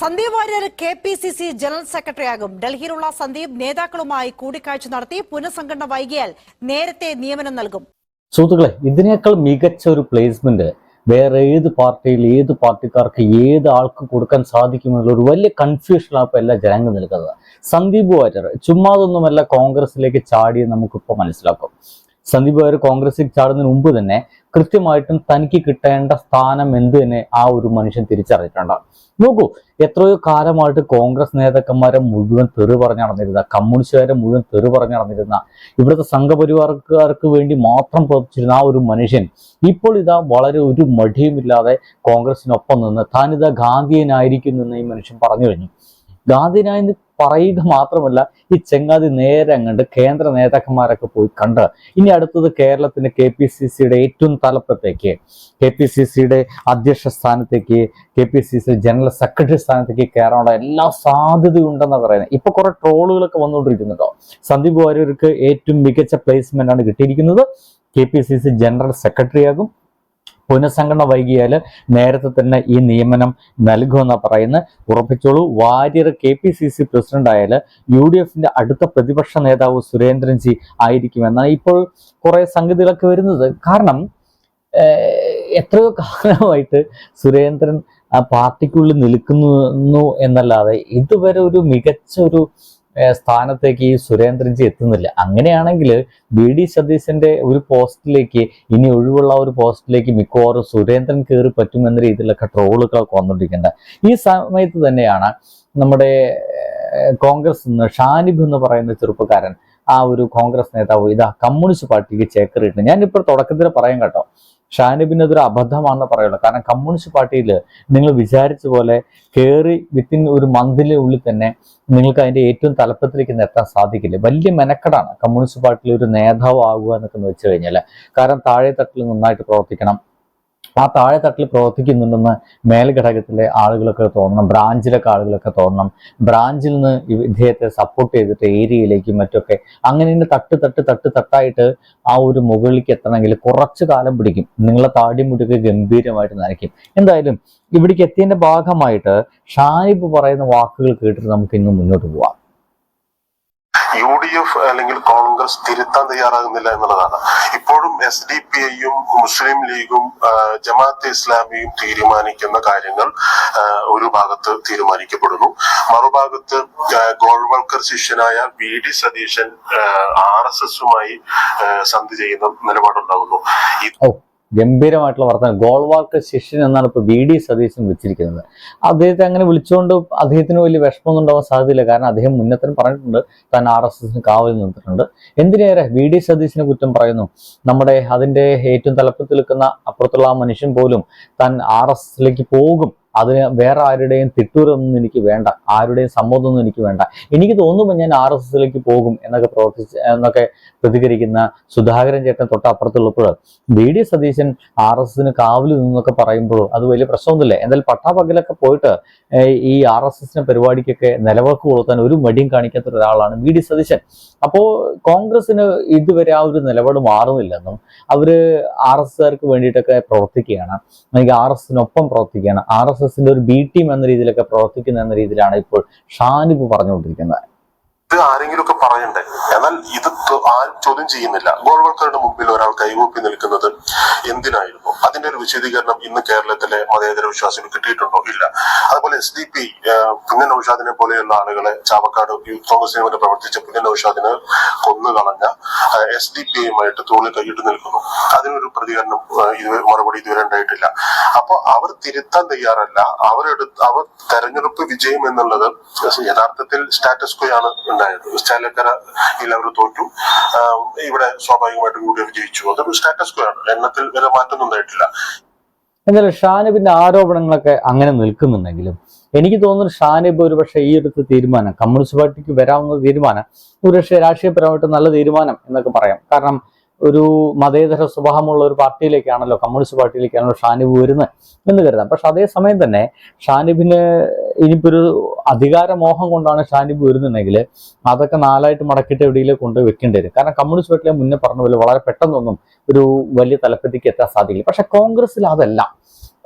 Sandeep Warrier K P C C general സെക്രട്ടറിയാകും. ഡൽഹിയിലുള്ള സന്ദീപ് നേതാക്കളുമായി കൂടിക്കാഴ്ച നടത്തി പുനഃസംഘടന വൈകിയാൽ നേരത്തെ നിയമനം നൽകും. സുഹൃത്തുക്കളെ ഇതിനേക്കാൾ മികച്ച ഒരു പ്ലേസ്മെന്റ് വേറെ ഏത് പാർട്ടിയിൽ ഏത് പാർട്ടിക്കാർക്ക് ഏത് ആൾക്ക് കൊടുക്കാൻ സാധിക്കുമെന്നുള്ള ഒരു വലിയ കൺഫ്യൂഷനാണ് ഇപ്പോൾ എല്ലാ ജനങ്ങൾ നിൽക്കുന്നത്. സന്ദീപ് വാര്യർ ചുമ്മാതൊന്നുമല്ല കോൺഗ്രസിലേക്ക് ചാടിയെന്ന് നമുക്കിപ്പോൾ മനസ്സിലാക്കും. സന്ദീപ് വാര്യർ കോൺഗ്രസിലേക്ക് ചാടുന്നതിന് മുമ്പ് തന്നെ കൃത്യമായിട്ടും തനിക്ക് കിട്ടേണ്ട സ്ഥാനം എന്ത് തന്നെ ആ ഒരു മനുഷ്യൻ തിരിച്ചറിഞ്ഞിട്ടുണ്ട്? നോക്കൂ എത്രയോ കാലമായിട്ട് കോൺഗ്രസ് നേതാക്കന്മാരെ മുഴുവൻ തെറി പറഞ്ഞു നടന്നിരുന്ന കമ്മ്യൂണിസ്റ്റുകാരെ മുഴുവൻ തെറി പറഞ്ഞു നടന്നിരുന്ന ഇവിടുത്തെ സംഘപരിവാർക്കാർക്ക് വേണ്ടി മാത്രം പ്രവർത്തിച്ചിരുന്ന ആ ഒരു മനുഷ്യൻ ഇപ്പോൾ ഇതാ വളരെ ഒരു മടിയുമില്ലാതെ കോൺഗ്രസിനൊപ്പം നിന്ന് താനിതാ ഗാന്ധിയനായിരിക്കും എന്ന് ഈ മനുഷ്യൻ പറഞ്ഞു കഴിഞ്ഞു. ഗാന്ധിയനായെന്ന് പറയുക മാത്രമല്ല ഈ ചെങ്ങാതി നേരെ അങ്ങോട്ട് കേന്ദ്ര നേതാക്കന്മാരൊക്കെ പോയി കണ്ട്. ഇനി അടുത്തത് കേരളത്തിന്റെ കെ പി സി സിയുടെ ഏറ്റവും തലപ്പത്തേക്ക്. കെ പി സി സിയുടെ അധ്യക്ഷ സ്ഥാനത്തേക്ക് K P C C general secretary സ്ഥാനത്തേക്ക് കയറാനുള്ള എല്ലാ സാധ്യതയുണ്ടെന്നാണ് പറയുന്നത്. ഇപ്പൊ കുറെ ട്രോളുകളൊക്കെ വന്നുകൊണ്ടിരിക്കുന്നുണ്ടോ? സന്ദീപ് വാര്യർക്ക് ഏറ്റവും മികച്ച പ്ലേസ്മെന്റ് ആണ് കിട്ടിയിരിക്കുന്നത്. K P C C general secretary ആകും പുനഃസംഘടന വൈകിയാൽ നേരത്തെ തന്നെ ഈ നിയമനം നൽകുമെന്നാണ് പറയുന്നത്. ഉറപ്പിച്ചോളൂ Warrier K P C C president ആയാൽ യു ഡി എഫിന്റെ അടുത്ത പ്രതിപക്ഷ നേതാവ് സുരേന്ദ്രൻജി ആയിരിക്കുമെന്നാണ് ഇപ്പോൾ കുറെ സംഗതികളൊക്കെ വരുന്നത്. കാരണം എത്രയോ കാലമായിട്ട് സുരേന്ദ്രൻ ആ പാർട്ടിക്കുള്ളിൽ നിൽക്കുന്നു എന്നല്ലാതെ ഇതുവരെ ഒരു മികച്ച ഒരു സ്ഥാനത്തേക്ക് ഈ സുരേന്ദ്രൻജി എത്തുന്നില്ല. അങ്ങനെയാണെങ്കിൽ ബി ഡി സതീശന്റെ ഒരു പോസ്റ്റിലേക്ക് ഇനി ഒഴിവുള്ള ഒരു പോസ്റ്റിലേക്ക് മിക്കവാറും സുരേന്ദ്രൻ കയറി പറ്റുമെന്ന രീതിയിലൊക്കെ ട്രോളുകളൊക്കെ വന്നുകൊണ്ടിരിക്കേണ്ട ഈ സമയത്ത് തന്നെയാണ് നമ്മുടെ കോൺഗ്രസ് നിന്ന് ഷാനിബ് എന്ന് പറയുന്ന ചെറുപ്പക്കാരൻ ആ ഒരു കോൺഗ്രസ് നേതാവ് ഇതാ കമ്മ്യൂണിസ്റ്റ് പാർട്ടിക്ക് ചേക്കറിയിട്ട് ഞാനിപ്പോൾ തുടക്കത്തിൽ പറയാം കേട്ടോ. ഷാനിബിന് അതൊരു അബദ്ധമാണെന്ന് പറയുള്ളൂ. കാരണം കമ്മ്യൂണിസ്റ്റ് പാർട്ടിയിൽ നിങ്ങൾ വിചാരിച്ച പോലെ കയറി വിത്തിൻ ഒരു മന്തിലെ ഉള്ളിൽ തന്നെ നിങ്ങൾക്ക് അതിന്റെ ഏറ്റവും തലപ്പത്തിലേക്ക് എത്താൻ സാധിക്കില്ല. വലിയ മെനക്കെടാണ് കമ്മ്യൂണിസ്റ്റ് പാർട്ടിയിൽ ഒരു നേതാവ് ആകുക എന്നൊക്കെ വെച്ച് കഴിഞ്ഞാൽ കാരണം താഴെ തട്ടിൽ നന്നായിട്ട് പ്രവർത്തിക്കണം. ആ താഴെ തട്ടിൽ പ്രവർത്തിക്കുന്നുണ്ടെന്ന് മേൽഘടകത്തിലെ ആളുകളൊക്കെ തോന്നണം ബ്രാഞ്ചിലൊക്കെ ആളുകളൊക്കെ തോന്നണം. ബ്രാഞ്ചിൽ നിന്ന് ഇദ്ദേഹത്തെ സപ്പോർട്ട് ചെയ്തിട്ട് ഏരിയയിലേക്കും മറ്റൊക്കെ അങ്ങനെ ഇങ്ങനെ തട്ട് തട്ട് തട്ട് തട്ടായിട്ട് ആ ഒരു മുകളിലേക്ക് എത്തണമെങ്കിൽ കുറച്ച് കാലം പിടിക്കും. നിങ്ങളെ താടിമുടിയൊക്കെ ഗംഭീരമായിട്ട് നനയ്ക്കും. എന്തായാലും ഇവിടേക്ക് എത്തിയതിന്റെ ഭാഗമായിട്ട് ഷാനിബ് പറയുന്ന വാക്കുകൾ കേട്ടിട്ട് നമുക്ക് ഇന്ന് മുന്നോട്ട് പോവാം. യു ഡി എഫ് അല്ലെങ്കിൽ കോൺഗ്രസ് തിരുത്താൻ തയ്യാറാകുന്നില്ല എന്നുള്ളതാണ്. ഇപ്പോഴും എസ് ഡി പി ഐയും മുസ്ലിം ലീഗും ജമാഅത്ത് ഇസ്ലാമിയും തീരുമാനിക്കുന്ന കാര്യങ്ങൾ ഒരു ഭാഗത്ത് തീരുമാനിക്കപ്പെടുന്നു. മറുഭാഗത്ത് ഗോൾവൾക്കർ ശിഷ്യനായ V D Satheesan R S എസുമായി സന്ധി ചെയ്യുന്ന നിലപാടുണ്ടാകുന്നു. ഗംഭീരമായിട്ടുള്ള വർത്തമാനം. ഗോൾവാൾക്ക് ശിഷ്യൻ എന്നാണ് ഇപ്പൊ വി ഡി സതീശൻ വിളിച്ചിരിക്കുന്നത് അദ്ദേഹത്തെ അങ്ങനെ വിളിച്ചുകൊണ്ട് അദ്ദേഹത്തിന് വലിയ വിഷമമൊന്നും ഉണ്ടാവാൻ സാധ്യതയില്ല. കാരണം അദ്ദേഹം മുന്നേറ്റം പറഞ്ഞിട്ടുണ്ട്. താൻ ആർ എസ് എസിന് കാവൽ നിന്നിട്ടുണ്ട്. എന്തിനേറെ വി ഡി സതീശിനെ കുറ്റം പറയുന്നു? നമ്മുടെ അതിന്റെ ഏറ്റവും തലപ്പത്തിൽ നിൽക്കുന്ന അപ്പുറത്തുള്ള ആ മനുഷ്യൻ പോലും താൻ ആർ എസ് എസിലേക്ക് പോകും. അതിന് വേറെ ആരുടെയും തിട്ടൂരൊന്നും എനിക്ക് വേണ്ട. ആരുടെയും സമ്മതമൊന്നും എനിക്ക് വേണ്ട. എനിക്ക് തോന്നുമ്പോൾ ഞാൻ ആർ എസ് എസിലേക്ക് പോകും എന്നൊക്കെ പ്രവർത്തിച്ച് എന്നൊക്കെ പ്രതികരിക്കുന്ന സുധാകരൻ ചേട്ടൻ തൊട്ടപ്പുറത്തുള്ളപ്പോൾ V D Satheesan R S എസിന് കാവലിൽ നിന്നൊക്കെ പറയുമ്പോഴും അത് വലിയ പ്രശ്നമൊന്നുമില്ല. എന്തായാലും പട്ടാപകലൊക്കെ പോയിട്ട് ഈ ആർ എസ് എസിന്റെ പരിപാടിക്കൊക്കെ നിലവാക്ക് കൊടുത്താൻ ഒരു മടിയും കാണിക്കാത്ത ഒരാളാണ് വി ഡി സതീശൻ. അപ്പോൾ കോൺഗ്രസിന് ഇതുവരെ ആ ഒരു നിലപാട് മാറുന്നില്ലെന്നും അവർ ആർ എസ് കാർക്ക് വേണ്ടിയിട്ടൊക്കെ പ്രവർത്തിക്കുകയാണ്. അല്ലെങ്കിൽ ആർ എസ് എസിനൊപ്പം പ്രവർത്തിക്കുകയാണ്. ആർ എസ് എസിന്റെ ഒരു ബി ടീം എന്ന രീതിയിലൊക്കെ പ്രവർത്തിക്കുന്ന എന്ന രീതിയിലാണ് ഇപ്പോൾ ഷാനിബ് പറഞ്ഞുകൊണ്ടിരിക്കുന്നത്. ഇത് ആരെങ്കിലും ഒക്കെ പറയണ്ടേ? എന്നാൽ ഇത് ആരും ചോദ്യം ചെയ്യുന്നില്ല. ഗോൾവൾക്കറുടെ മുമ്പിൽ ഒരാൾ കൈകൂപ്പി നിൽക്കുന്നത് എന്തിനായിരുന്നു? അതിന്റെ ഒരു വിശദീകരണം ഇന്ന് കേരളത്തിലെ മതേതര വിശ്വാസികൾ കിട്ടിയിട്ടുണ്ടോ? ഇല്ല. അതുപോലെ എസ് ഡി പി പുണ്യ നൌഷാദിനെ പോലെയുള്ള ആളുകളെ ചാവക്കാട് യൂത്ത് കോൺഗ്രസിന് വേണ്ടി പ്രവർത്തിച്ച പുണ്യ നൌഷാദിനെ കൊന്നുകളഞ്ഞ എസ് ഡി പി ഐയുമായിട്ട് തോളിൽ കൈയിട്ട് നിൽക്കുന്നു. അതിനൊരു പ്രതികരണം ഇതുവരെ മറുപടി ഇതുവരെ ഉണ്ടായിട്ടില്ല. അപ്പൊ അവർ തിരുത്താൻ തയ്യാറല്ല. അവരെടുത്ത് അവർ തെരഞ്ഞെടുപ്പ് വിജയം എന്നുള്ളത് യഥാർത്ഥത്തിൽ സ്റ്റാറ്റസ് കോ ആണ് ഉണ്ടായത് ചാലക്കര അവർ തോറ്റു. ഇവിടെ സ്വാഭാവികമായിട്ടും യു ഡി എഫ് ജയിച്ചു. അതൊരു സ്റ്റാറ്റസ് കോ ആണ്. എണ്ണത്തിൽ വരെ മാറ്റം ഉണ്ടായിട്ടില്ല എന്നാലും ഷാനിബിന്റെ ആരോപണങ്ങളൊക്കെ അങ്ങനെ നിൽക്കുന്നുണ്ടെങ്കിലും എനിക്ക് തോന്നുന്നു ഷാനിബ് ഒരു പക്ഷേ ഈ അടുത്ത തീരുമാനം കമ്മ്യൂണിസ്റ്റ് പാർട്ടിക്ക് വരാവുന്ന തീരുമാനം ഒരുപക്ഷെ രാഷ്ട്രീയപരമായിട്ട് നല്ല തീരുമാനം എന്നൊക്കെ പറയാം. കാരണം ഒരു മതേതര സ്വഭാവമുള്ള ഒരു പാർട്ടിയിലേക്കാണല്ലോ കമ്മ്യൂണിസ്റ്റ് പാർട്ടിയിലേക്കാണല്ലോ ഷാനിബ് വരുന്നത് എന്ന് കരുതാം. പക്ഷെ അതേസമയം തന്നെ ഷാനിബിന് ഇനിയിപ്പോ ഒരു അധികാരമോഹം കൊണ്ടാണ് ഷാനിബ് വരുന്നുണ്ടെങ്കിൽ അതൊക്കെ നാലായിട്ട് മടക്കിട്ട് എവിടെയെങ്കിലും കൊണ്ട് വെക്കേണ്ടി വരും. കാരണം കമ്മ്യൂണിസ്റ്റ് പാർട്ടിയെ മുന്നേ പറഞ്ഞ പോലെ വളരെ പെട്ടെന്നൊന്നും ഒരു വലിയ തലപ്പത്തേക്ക് എത്താൻ സാധിക്കില്ല. പക്ഷെ കോൺഗ്രസ്സിൽ അതല്ല.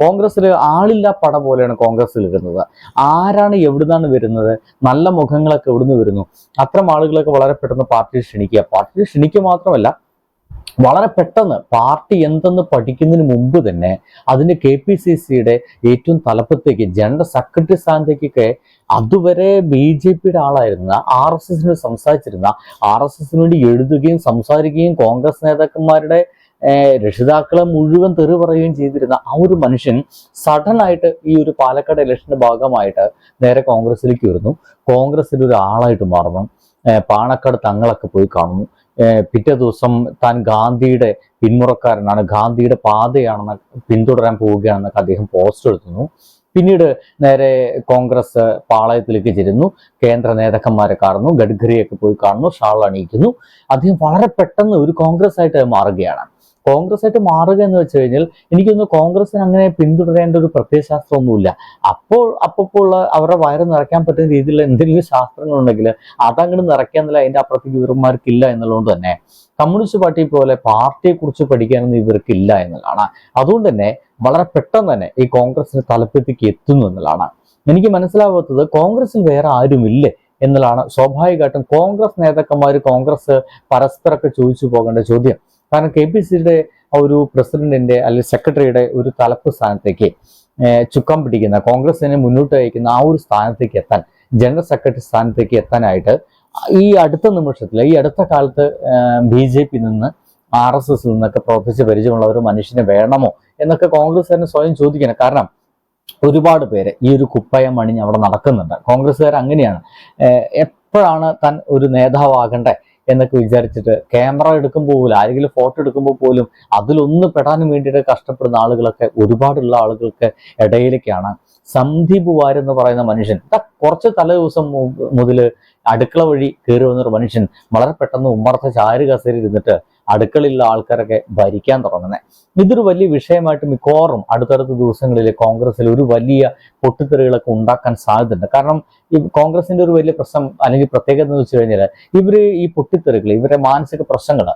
കോൺഗ്രസ്സിൽ ആളില്ല പട പോലെയാണ് കോൺഗ്രസ്സിൽ വരുന്നത് ആരാണ് എവിടുന്നാണ് വരുന്നത്? നല്ല മുഖങ്ങളൊക്കെ എവിടുന്ന് വരുന്നു? അത്തരം ആളുകളൊക്കെ വളരെ പെട്ടെന്ന് പാർട്ടി ക്ഷണിക്കുക. പാർട്ടി ക്ഷണിക്കുക മാത്രമല്ല വളരെ പെട്ടെന്ന് പാർട്ടി എന്തെന്ന് പഠിക്കുന്നതിന് മുമ്പ് തന്നെ അതിന് കെ പി സി സിയുടെ ഏറ്റവും തലപ്പത്തേക്ക് ജനറൽ സെക്രട്ടറി സ്ഥാനത്തേക്കൊക്കെ അതുവരെ ബി ജെ പിയുടെ ആളായിരുന്ന ആർ എസ് എസിന് സംസാരിച്ചിരുന്ന ആർ എസ് എസിന് വേണ്ടി എഴുതുകയും സംസാരിക്കുകയും കോൺഗ്രസ് നേതാക്കന്മാരുടെ രക്ഷിതാക്കളെ മുഴുവൻ തെറി പറയുകയും ചെയ്തിരുന്ന ആ ഒരു മനുഷ്യൻ സഡൻ ആയിട്ട് ഈ ഒരു പാലക്കാട് ഇലക്ഷന്റെ ഭാഗമായിട്ട് നേരെ കോൺഗ്രസിലേക്ക് വരുന്നു. കോൺഗ്രസിൽ ഒരു ആളായിട്ട് മാറുന്നു പാണക്കാട് തങ്ങളൊക്കെ പോയി കാണുന്നു. പിറ്റേ ദിവസം താൻ ഗാന്ധിയുടെ പിന്മുറക്കാരനാണ്. ഗാന്ധിയുടെ പാതയാണെന്ന് പിന്തുടരാൻ പോവുകയാണെന്നൊക്കെ അദ്ദേഹം പോസ്റ്റ് എടുത്തുന്നു പിന്നീട് നേരെ കോൺഗ്രസ് പാളയത്തിലേക്ക് ചെല്ലുന്നു. കേന്ദ്ര നേതാക്കന്മാരെ കാണുന്നു. ഗഡ്കരിയൊക്കെ പോയി കാണുന്നു. ഷാൾ അണിയിക്കുന്നു. അദ്ദേഹം വളരെ പെട്ടെന്ന് ഒരു കോൺഗ്രസ് ആയിട്ട് മാറുകയാണ്. കോൺഗ്രസ് ആയിട്ട് മാറുക എന്ന് വെച്ച് കഴിഞ്ഞാൽ എനിക്കൊന്ന് കോൺഗ്രസിന് അങ്ങനെ പിന്തുടരേണ്ട ഒരു പ്രത്യയശാസ്ത്രമൊന്നുമില്ല. അപ്പോൾ അപ്പോൾ അവരുടെ വയറ് നിറയ്ക്കാൻ പറ്റുന്ന രീതിയിലുള്ള എന്തെങ്കിലും ശാസ്ത്രങ്ങളുണ്ടെങ്കിൽ അതങ്ങോട്ട് നിറയ്ക്കാന്നില്ല അതിന്റെ അപ്പുറത്തേക്ക് ഇവർമാർക്കില്ല എന്നുള്ളതുകൊണ്ട് തന്നെ കമ്മ്യൂണിസ്റ്റ് പാർട്ടി പോലെ പാർട്ടിയെ കുറിച്ച് പഠിക്കാനൊന്നും ഇവർക്കില്ല എന്നുള്ളതാണ്. അതുകൊണ്ട് തന്നെ വളരെ പെട്ടെന്ന് തന്നെ ഈ കോൺഗ്രസിന് തലപ്പത്തേക്ക് എത്തുന്നു എന്നുള്ളതാണ്. എനിക്ക് മനസ്സിലാവാത്തത് കോൺഗ്രസിൽ വേറെ ആരുമില്ലേ എന്നുള്ളതാണ്. സ്വാഭാവികമായിട്ടും കോൺഗ്രസ് നേതാക്കന്മാർ കോൺഗ്രസ് പരസ്പരമൊക്കെ ചോദിച്ചു പോകേണ്ട ചോദ്യം. കാരണം കെ പി സിയുടെ ഒരു പ്രസിഡന്റിന്റെ അല്ലെങ്കിൽ സെക്രട്ടറിയുടെ ഒരു തലപ്പ് സ്ഥാനത്തേക്ക് ചുക്കം പിടിക്കുന്ന കോൺഗ്രസിനെ മുന്നോട്ട് അയക്കുന്ന ആ ഒരു സ്ഥാനത്തേക്ക് എത്താൻ ജനറൽ സെക്രട്ടറി സ്ഥാനത്തേക്ക് എത്താനായിട്ട് ഈ അടുത്ത നിമിഷത്തിൽ ഈ അടുത്ത കാലത്ത് ബി ജെ പി നിന്ന് ആർ എസ് എസിൽ നിന്നൊക്കെ പ്രവർത്തിച്ച് പരിചയമുള്ള ഒരു മനുഷ്യനെ വേണമോ എന്നൊക്കെ കോൺഗ്രസ് തന്നെ സ്വയം ചോദിക്കണം. കാരണം ഒരുപാട് പേര് ഈ ഒരു കുപ്പയം അണിഞ്ഞ് അവിടെ നടക്കുന്നുണ്ട്. കോൺഗ്രസ്സുകാർ അങ്ങനെയാണ് എപ്പോഴാണ് താൻ ഒരു നേതാവാകണ്ടേ? എന്നൊക്കെ വിചാരിച്ചിട്ട് ക്യാമറ എടുക്കുമ്പോൾ പോലും ആരെങ്കിലും ഫോട്ടോ എടുക്കുമ്പോൾ പോലും അതിലൊന്ന് പെടാൻ വേണ്ടിയിട്ട് കഷ്ടപ്പെടുന്ന ആളുകളൊക്കെ ഒരുപാടുള്ള ആളുകൾക്ക് ഇടയിലേക്കാണ്. സന്ദീപ് വാര്യർ എന്ന് പറയുന്ന മനുഷ്യൻ കുറച്ച് തല ദിവസം മുതൽ അടുക്കള വഴി കയറി വന്നൊരു മനുഷ്യൻ വളരെ പെട്ടെന്ന് ഉമ്മർത്ത ചാരു കസേരയിൽ ഇരുന്നിട്ട് അടുക്കളയിലുള്ള ആൾക്കാരൊക്കെ ഭരിക്കാൻ തുടങ്ങുന്നത് ഇതൊരു വലിയ വിഷയമായിട്ട് മിക്കവാറും അടുത്തടുത്ത ദിവസങ്ങളിൽ കോൺഗ്രസ്സിൽ ഒരു വലിയ പൊട്ടിത്തെറികളൊക്കെ ഉണ്ടാക്കാൻ സാധ്യതയുണ്ട്. കാരണം ഈ കോൺഗ്രസിന്റെ ഒരു വലിയ പ്രശ്നം അല്ലെങ്കിൽ പ്രത്യേകത എന്ന് വെച്ച് കഴിഞ്ഞാൽ ഇവർ ഈ പൊട്ടിത്തെറികൾ ഇവരുടെ മാനസിക പ്രശ്നങ്ങൾ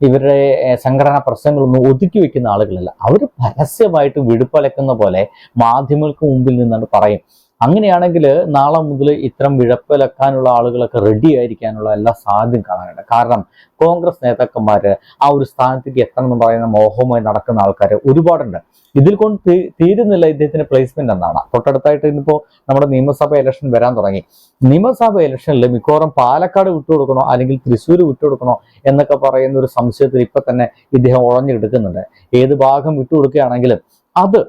ഇവരുടെ സംഘടനാ പ്രശ്നങ്ങളൊന്നും ഒതുക്കി വെക്കുന്ന ആളുകളല്ല. അവർ പരസ്യമായിട്ട് വിടുപ്പലക്കുന്ന പോലെ മാധ്യമങ്ങൾക്ക് മുമ്പിൽ നിന്നാണ് പറയും. അങ്ങനെയാണെങ്കിൽ നാളെ മുതൽ ഇത്തരം വിഴപ്പിലക്കാനുള്ള ആളുകളൊക്കെ റെഡി ആയിരിക്കാനുള്ള എല്ലാ സാധ്യതയും കാണാനുണ്ട്. കാരണം കോൺഗ്രസ് നേതാക്കന്മാർ ആ ഒരു സ്ഥാനത്തേക്ക് എത്തണം എന്ന് പറയുന്ന മോഹവുമായി നടക്കുന്ന ആൾക്കാർ ഒരുപാടുണ്ട്. ഇതിൽ കൊണ്ട് തീരുന്നില്ല ഇദ്ദേഹത്തിന്റെ പ്ലേസ്മെന്റ് എന്നാണ്. തൊട്ടടുത്തായിട്ട് ഇന്നിപ്പോ നമ്മുടെ നിയമസഭ ഇലക്ഷൻ വരാൻ തുടങ്ങി. നിയമസഭ ഇലക്ഷനിൽ മിക്കവാറും പാലക്കാട് വിട്ടുകൊടുക്കണോ അല്ലെങ്കിൽ തൃശ്ശൂർ വിട്ടുകൊടുക്കണോ എന്നൊക്കെ പറയുന്ന ഒരു സംശയത്തിൽ ഇപ്പൊ തന്നെ ഇദ്ദേഹം ഉഴഞ്ഞെടുക്കുന്നുണ്ട്. ഏത് ഭാഗം വിട്ടുകൊടുക്കുകയാണെങ്കിലും അത്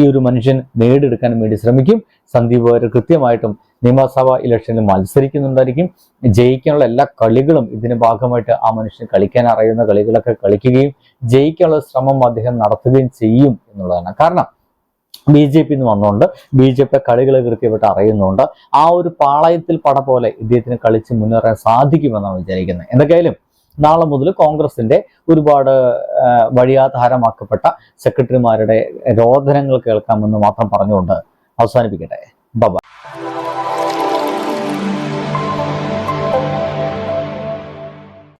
ഈ ഒരു മനുഷ്യൻ നേടിയെടുക്കാൻ വേണ്ടി ശ്രമിക്കും. സന്ദീപ് വാര്യർ കൃത്യമായിട്ടും നിയമസഭാ ഇലക്ഷനിൽ മത്സരിക്കുന്നുണ്ടായിരിക്കും. ജയിക്കാനുള്ള എല്ലാ കളികളും ഇതിന് ഭാഗമായിട്ട് ആ മനുഷ്യൻ കളിക്കാൻ അറിയുന്ന കളികളൊക്കെ കളിക്കുകയും ജയിക്കാനുള്ള ശ്രമം അദ്ദേഹം നടത്തുകയും ചെയ്യും എന്നുള്ളതാണ്. കാരണം ബി ജെ പി വന്നുകൊണ്ട് ബി ജെ പി കളികൾ കൃത്യമായിട്ട് അറിയുന്നുണ്ട് ആ ഒരു പാളയത്തിൽ പട പോലെ ഇദ്ദേഹത്തിന് കളിച്ച് മുന്നേറാൻ സാധിക്കുമെന്നാണ് വിചാരിക്കുന്നത്. എന്തൊക്കെയായാലും നാളെ മുതൽ കോൺഗ്രസിന്റെ ഒരുപാട് വഴിയാധാരമാക്കപ്പെട്ട സെക്രട്ടറിമാരുടെ രോധനങ്ങൾ കേൾക്കാമെന്ന് മാത്രം പറഞ്ഞുകൊണ്ട് അവസാനിപ്പിക്കട്ടെ. ബബ